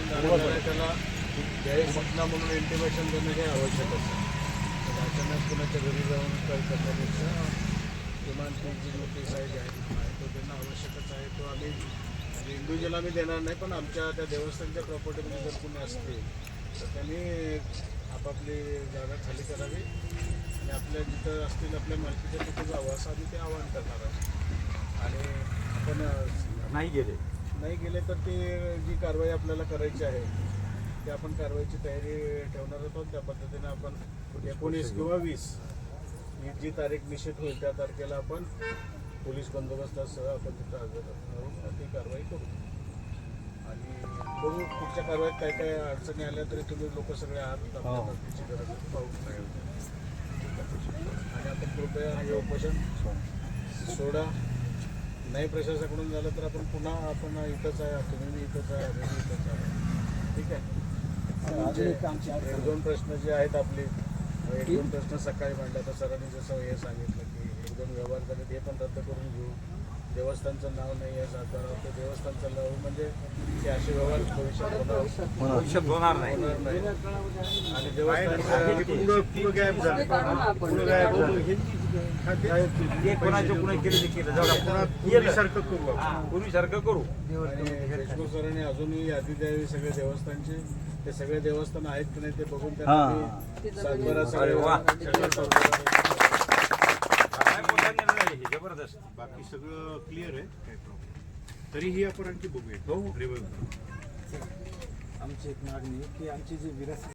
त्याला जाहीर घटना म्हणून इंटिमेशन देणं हे आवश्यक असतं तर अचानक कुणाच्या घरी जाऊन काय करण्यापेक्षा किमान ती जी नोटीस आहे जाहीर आहे तो देणं आवश्यकच आहे तो आम्ही इंडिव्हिज्युअल आम्ही देणार नाही पण आमच्या त्या देवस्थानच्या प्रॉपर्टीमध्ये जर कोणी असतील तर त्यांनी आपापली जागा खाली करावी. आणि आपल्या जिथं असतील आपल्या मालकीच्या तिथे जावं असं आम्ही ते आवाहन करणार आहोत. आणि आपण नाही गेले. नाही गेले तर ती जी कारवाई आपल्याला करायची आहे ती आपण कारवाईची तयारी ठेवणार आहोत. त्या पद्धतीने आपण एकोणीस किंवा वीस ही जी तारीख निश्चित होईल त्या तारखेला आपण पोलीस बंदोबस्तासह आपण तिथं हजर राहून ती कारवाई करू. आणि बघू पुढच्या कारवाईत काय काय अडचणी आल्या तरी तुम्ही लोक सगळे आहात. आपल्या मदतीची गरज पाहू. आणि आपण कृपया हे उपोषण सोडा. नाही प्रशासनाकडून झालं तर आपण पुन्हा आपण इथंच आहे तुम्ही बी इथंच आहे आम्ही इथंच आहे. ठीक आहे? आमचे एक दोन प्रश्न जे आहेत आपले एक दोन प्रश्न सकाळी मांडले तर सरांनी जसं हे सांगितलं की एक दोन व्यवहार झाले ते पण रद्द करून घेऊ. देवस्थानचं नाव नाही आहे सातारा ते देवस्थानचं नाव म्हणजे ते असे व्यवहार भविष्यात होणार. नाही. आणि देवस्थानचं ते कोणाच्या कुणा केले ते केलं. जाऊ द्या. पूर्वीसारखं करू देशमुख सरांनी अजूनही यादी द्यावी सगळे देवस्थानचे. ते सगळे देवस्थान आहेत की नाही ते बघून त्यांना सातबारा अरे वा. सगळे काय मोठा निर्णय आहे हे, जबरदस्त. बाकी सगळं क्लिअर आहे. काही प्रॉब्लेम तरीही आपण आणखी बघूया. हो. रिवाईव्ह आमची एक मागणी की आमची जी विरासत